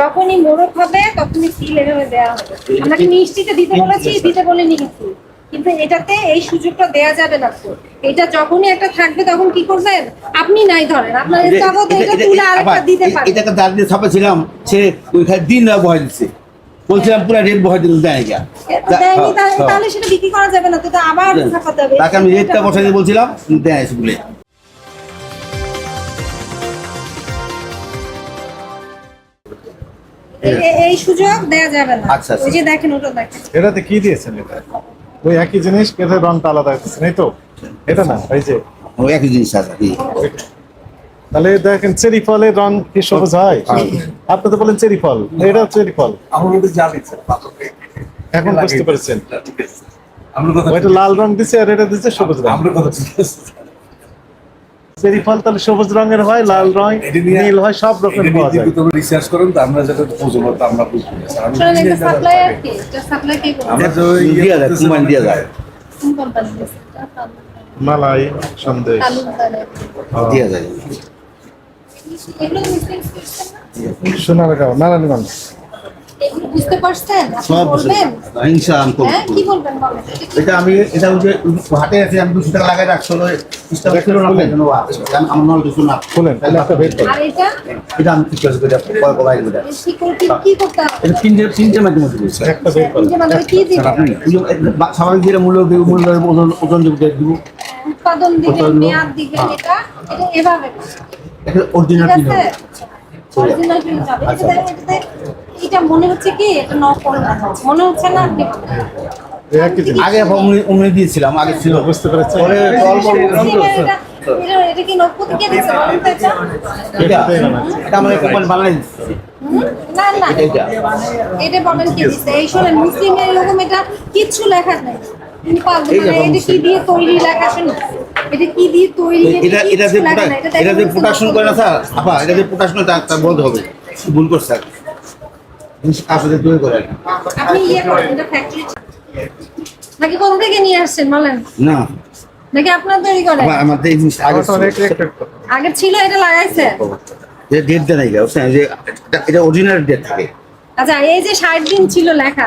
যখনই মোড়ক হবে তখনই সিল এভাবে দেওয়া হবে। আপনাকে মিষ্টিতে দিতে বলেছি দিতে বলে নিয়েছি কিন্তু এটাতে এই সুযোগটা দেয়া যাবে না তো। এটা যখনই একটা থাকবে তখন কি করবেন? আপনি নাই ধরেন। আপনার এটা- যাবত এটা- এটা এটা- তুলে আরেকটা দিতে পারেন এটাকে যার দিয়ে ছাপাছিলাম সে ওইখানে দিন না বহাই দিচ্ছে। বলছিলাম পুরো রেট বহাই দিতে দেয় না। এটা দেয়নি তাহলে সেটা বিক্রি করা যাবে না তো এটা আবার ছাপাতে হবে। তাকে আমি রেটটা বসাই দিয়ে বলছিলাম দেয় বলে এই সুযোগ দেয়া যাবে না। আচ্ছা, আচ্ছা। ওই যে দেখেন ওটা দেখেন। এটাতে কি দিয়েছেন এটা? ওই একই জিনিস কিন্তু রংটা আলাদা এই তো? এটা না এই যে। ও একই জিনিস আছে তাহলে দেখেন চেরি ফলের রং কি সবুজ হয়? আপনি তো বলেন চেরি ফল এটাও চেরি ফল। আমার মধ্যে জানি স্যার পাথরকে এখন বুঝতে পেরেছেন। ওইটা লাল রং দিছে আর এটা দিচ্ছে সবুজ রং। আমরা কথা চেরি ফল তাহলে সবুজ রঙের হয় লাল রং নীল হয় সব রকম পাওয়া যায়। যদি রিসার্চ করেন তো আমরা যেটা বুঝব তো আমরা বুঝব। আমরা যে দিয়া যায়, কুমান দিয়া। যায়। মালাই সন্দেশ। দিয়ে। যায় সোনারগাঁও নারায়ণগঞ্জ বুঝতে পারছেন? সব বলবেন? হিংসা আমি হ্যাঁ কি বলবেন বলেন? এটা আমি এটা আছে আমি দুশো টাকা লাগাই না আমার নল কিছু না। খুলেন তাহলে একটা বের করেন আর এটা? এটা আমি ঠিক করে কয় কয় বাইরে করে সিকিউরিটি কি করতে হবে? এটা তিনটে তিনটে মাধ্যমে দিয়েছে একটা বের করেন মানে কি দিবেন আপনি ওই যে স্বাভাবিক মূল্য দিব মূল্য ওজন ওজন দিব দিয়ে উৎপাদন দিবেন মেয়াদ দিবেন এটা এটা এভাবে এটা অরিজিনাল ঠিক কি আছে? হবে। অরিজিনাল প্রিন্ট হবে। এটা এটাতে এটা মনে হচ্ছে কি এটা নকল মনে হচ্ছে না? আগে উনি দিয়েছিলাম আগে ছিল। বুঝতে পেরেছেন পরে অল্প অল্প দাম এটা। এটা- এটা কি নকল কে দিচ্ছে এটা। এটা এটা দেয় না। এটা আমাদের কোম্পানি বানাই দিচ্ছে। না না। এটা এটা। এটা বলেন কি দিচ্ছে? এই শোনেন মুসলিমের এরকম এটা কিচ্ছু লেখা নেই। মানে এটা কি দিয়ে তৈরি লেখা শুনুন? এটা কি দিয়ে তৈরি এটা এটা যে এটা যে প্রোডাকশন করে না স্যার? আপা এটা যে প্রোডাকশন বলতে হবে। ভুল করছে স্যার আপনাদের আপনি ইয়ে করেন এটা ফ্যাক্টরি নাকি কোথা থেকে নিয়ে আসছেন বলেন? না। নাকি আপনার তৈরি করেন? আমাদের এই জিনিস আগে আমার তো অনেক রেকর্ড আগে ছিল এটা লাগাইছে? এটা ডেট দেয় নাই বুঝছেন? যে এটা- এটা অরিজিনাল ডেট থাকে। আচ্ছা এই যে ষাট দিন ছিল লেখা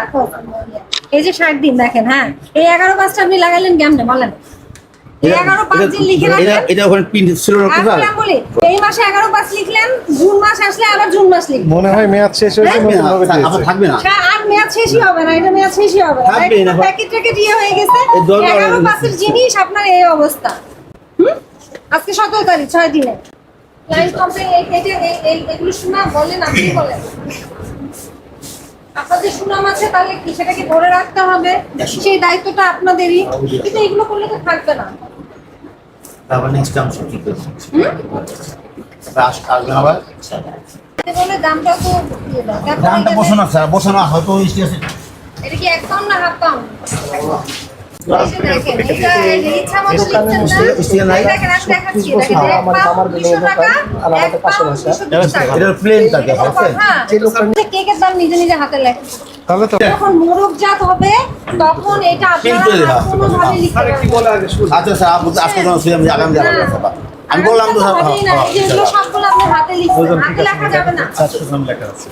এই যে ষাট দিন দেখেন হ্যাঁ? এই এগারো পাঁচটা আপনি লাগাইলেন কেমনে বলেন? এটা- এগারো পাঁচ এটা- দিন লিখে এটা রাখলেন এটা ওখানে প্রিন্ট ছিল না তো স্যার আসলাম বলি এই মাসে এগারো পাঁচ লিখলেন জুন মাস আসলে আবার জুন মাস লিখবেন। মনে হয় মেয়াদ শেষ হয়েছে হ্যাঁ? নতুন ভাবে স্যার, দিয়েছে। আবার থাকবে না। আর মেয়াদ শেষই হবে না এটা মেয়াদ শেষই হবে না। থাকবে না। প্যাকেট ইয়ে হয়ে গেছে। এই দশ বারো এগারো দিন। পাঁচের জিনিস আপনার এই অবস্থা। হুম? আজকে সতেরো তারিখ ছয় দিনে। কমপ্লেন এগুলো শোনা বলেন আপনি বলেন? আপনাদের সুনাম আছে তাহলে কি সেটাকে ধরে রাখতে হবে? সেই দায়িত্বটা আপনাদেরই। কিন্তু এগুলো করলে তো থাকবে না। তারপর নেক্সট আসবেন আবার? দামটা হয়তো স্টেশন এটা কি এক পাউন্ড না হাফ পাউন্ড? এসে দেখেন, এটা ইচ্ছা মতো লিখছেন না। স্টেশন নাই। দেখেন, আমি দেখাচ্ছি, দেখেন, এক পাউন্ড 200 টাকা, এক পাউন্ড 220 টাকা। এটা প্লেন থাকে এরকম, বুঝছেন হ্যাঁ। যে কেকের দাম নিজে নিজে হাতে লেখে। তাহলে তো যখন মোরগজাত হবে তখন এটা আপনারা লিখতে। আচ্ছা স্যার আপনি আজকে যখন শুয়ে আমি আগামী যাবেন আমি বললাম তো স্যার হ্যাঁ, যে এগুলো সবগুলো আপনি হাতে লিখছেন, হাতে লেখা যাবে না। জন লেখা আছে।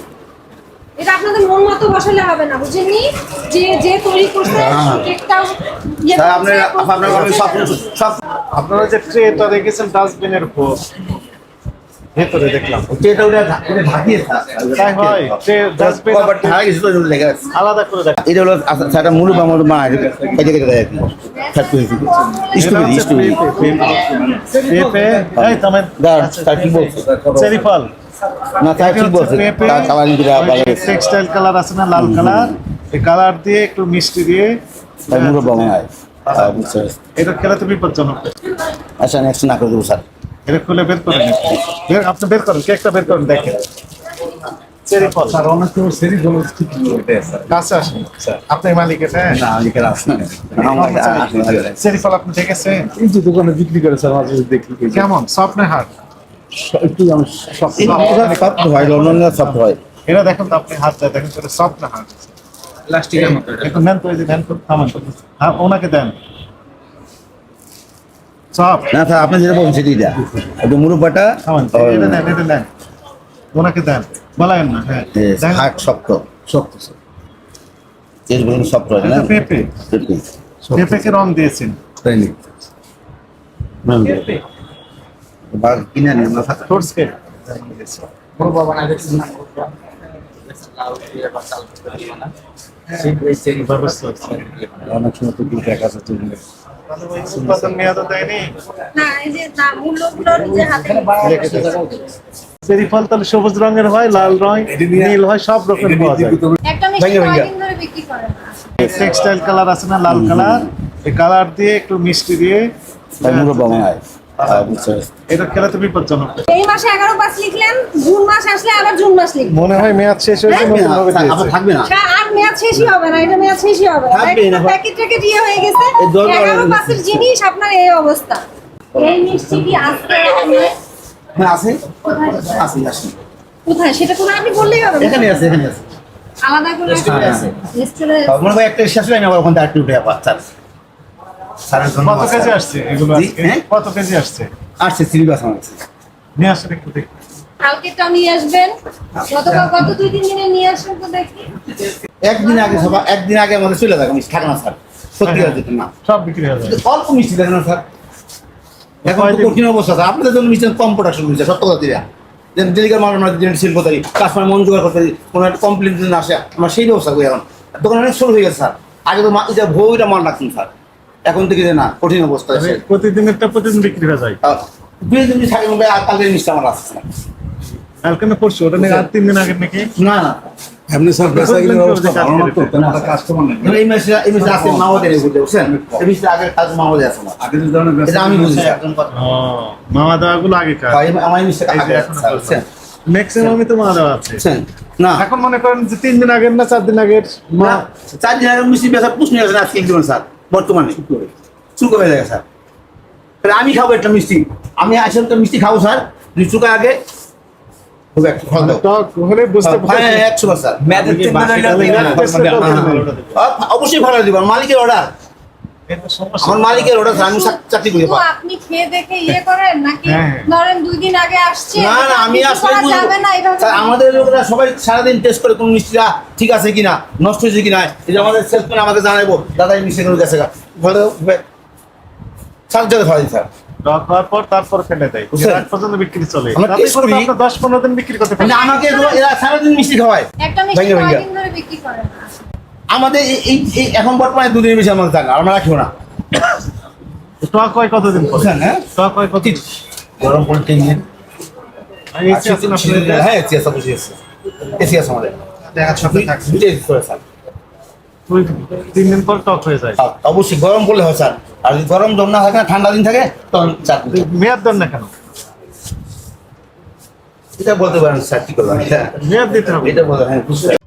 এটা আপনাদের মন মতো বসালে হবে না বুঝেননি? যে যে তৈরি করছে হ্যাঁ। কেকটা ইয়ে স্যার আপনার সব সব আপনারা যে ট্রেটা রেখেছেন ডাস্টবিনের উপর। ভেতরে দেখলাম। এটা ওটা ঢাকিয়ে তাই হয় ডাস্টবিন আছে। আলাদা করে দেখ। এটা হলো আচ্ছা, মূল বা মূল মানা কেটে কেটে দেয় পেঁপে এই তুমি দাঁড় কি বলছে। না স্যার কি বলছে। তার দিরা ভালো টেক্সটাইল কালার আছে না লাল কালার এই কালার দিয়ে একটু মিষ্টি দিয়ে তাই মূল বা আহ, বুঝতে পেরেছি। এটা খেলে তো বিপজ্জনক। আচ্ছা নেক্সট না করে দেবো স্যার। এটা খুলে বের করেন। বের- আপনি বের করেন কেকটা বের করেন দেখেন। চেরি ফল স্যার অনেক তো সেরি হলো ঠিক কাছে আসেন। আপনি মালিক এটা হ্যাঁ? না লিখে রাখ চেরি ফল আপনি দেখেছেন? এই যে দোকানে বিক্রি করে স্যার মাঝে মাঝে দেখি। কেমন? সফট না হার্ড একটু আমি সব সব হয় লন্ডন সব হয়। এটা দেখেন তো আপনি হাত দেখেন তো সফট না হার্ড প্লাস্টিকের মতো একটু নেন তো এই যে নেন তো। থামান হ্যাঁ ওনাকে দেন। না স্যার আপনি যেটা বলছেন দেয় ওটা মুরব্বাটা থামান এটা নেন এটা নেন ওনাকে দেন। বলায়েন না হ্যাঁ। দেন। শক্ত। শক্ত হয় না? পেঁপে। পেঁপে। পেঁপেকে রং দিয়েছেন। তাই নাকি? বা কিনে নিন না আছে। অনেক সময় তো আছে চলে উৎপাদন মেয়াদও দেয়নি? চেরি ফল তাহলে সবুজ রঙের হয় লাল রং নীল হয় সব রকম পাওয়া যায়। একটা মিষ্টি ভেঙে ভেঙে। কয়দিন ধরে বিক্রি করেন টেক্সটাইল কালার আছে না লাল কালার? এই কালার দিয়ে একটু মিষ্টি দিয়ে তাই মনে হয় হ্যাঁ। এটা খেলে তো বিপজ্জনক। এই মাসে এগারো পাঁচ লিখলেন জুন মাস আসলে আবার জুন মাস লিখবেন মনে হয় মেয়াদ শেষ হয়েছে হ্যাঁ? নতুন ভাবে আবার দিয়েছে। থাকবে না? সা- আর মেয়াদ শেষই হবে না এটা মেয়াদ শেষই হবে না। থাকবে না। প্যাকেট ট্যাকেট ইয়ে হয়ে গেছে। এই দর বড় এগারো হয়ে পাঁচের জিনিস আপনার এই অবস্থা। এই মিষ্টি কি আজকে আপনার হ্যাঁ আছে? কোথায়? আছে আছে। কোথায়? সেটা কোনো আপনি বললেই হবে এখানে আছে এখানে আছে। আলাদা করে রেস্টুরেন্টে আছে। রেস্টুরেন্ট মনে হয় একটা শেষ হয়ে আমি আবার ওখান থেকে আরেকটু উঠে আবার স্যার স্যারের জন্য কত কেজি আসছে এগুলো জি, আজকে? হ্যাঁ? কত কেজি আসছে? আসছে সিলেবাস আমার আছে নিয়ে আসেন একটু দেখি। কালকেটা নিয়ে আসবেন। গতকাল কত দুই তিন দিনে নিয়ে আসবেন তো দেখি। একদিন আগে সবাই একদিন আগে আমাদের চলে যাবে মিষ্টি থাকে না স্যার। সত্যি কথা না। সব বিক্রি হয়ে যাবে। অল্প মিষ্টি দেখেন না স্যার এখন তো কঠিন অবস্থা স্যার। আপনাদের জন্য মিষ্টি কম প্রোডাকশন হয়েছে সত্য কথা দিয়া। যেন ডেলিকার মাল আমরা যেন শিল্প করি কাস্টমার মন জোগাড় করতে কোনো একটা কমপ্লেন যদি না আসে আমরা সেই ব্যবস্থা করি এখন। দোকান অনেক শুরু হয়ে গেছে স্যার। আগে তো মা- এটা ভৌটা মাল রাখছেন স্যার। এখন থেকে যে না কঠিন অবস্থা আছে। প্রতিদিনেরটা প্রতিদিন বিক্রি হয়ে যায়। দুই দিন থাকে মনে হয় আর কালকে মিষ্টি আমার আসছে স্যার কালকে না পরশু ওটা নাকি আর তিন দিন আগে নাকি? না না। এমনি স্যার বেচা কিনে বুঝলেন তো অবস্থা ভালো না তো কাজ তেমন একটা কাস্টমার নেই এই মাসে এই মাসে আছে মাওয়াদের বুঝতে বুঝছেন? এই মাসে আগে কাজ না আগে যে ধরনের বেচা এটা আমি বুঝি একদম কথা। মামা দেওয়া গুলো আগে কাজ ভাই, আমার এই মাসে এই আগে এখন বুঝছেন? ম্যাক্সিমামই তো মামা দেওয়া আছে। না। এখন মনে করেন যে তিন দিন আগের না চার দিন আগের? মা চার দিন আগে মিষ্টি বেচা পুষ নিয়ে আসেন আজকে একদম স্যার। বর্তমানে। চুকো হয়ে যায় স্যার। তাহলে আমি খাব একটা মিষ্টি। আমি আসলে তো মিষ্টি খাব স্যার। দুই চুকা আগে। হ্যাঁ হ্যাঁ, দিবেন অবশ্যই ভালো দিব। মালিকের অর্ডার। আমার মালিকের অর্ডার আমি চাকরি করি আপনি খেয়ে দেখে ইয়ে করেন নাকি? হ্যাঁ। ধরেন দুই দিন আগে আসছে না না আমি আসলে যাবে না স্যার, আমাদের লোকেরা সবাই সারাদিন টেস্ট করে কোন মিষ্টিটা ঠিক আছে কিনা নষ্ট হয়েছে কিনা। এই যে আমাদের সেলসম্যান আমাকে জানাব দাদা এই মিষ্টি গেছে গা। ভালো স্যার স্যার টক পর তারপর ফেলে দেয়? পর্যন্ত বিক্রি চলে। দশ পনেরো দিন বিক্রি করতে মানে আমাকে এরা সারাদিন মিষ্টি খাওয়ায়। একটা মিষ্টি বিক্রি করেন আমাদের এই- এখন বর্তমানে দুদিনের বেশি আমাদের থাকে আমরা রাখিও না। টক হয় কতদিন হ্যাঁ? টক হয় কত গরম করে তিন দিন। এসি আছে না হ্যাঁ এসি আছে এসি এসি আছে আমাদের। দেখা সপ্তাহে থাকে দুটো এসি করে স্যার। তিন দিন পর টক হয়ে যায়। হ্যাঁ, অবশ্যই গরম হয় স্যার। আর যদি গরম জম না থাকে না ঠান্ডা দিন থাকে তখন চার মেয়াদ দেন না কেন? এটা বলতে পারেন স্যার কি করবেন? এটা মেয়াদ দিতে হবে। এটা বলতে হ্যাঁ বুঝতে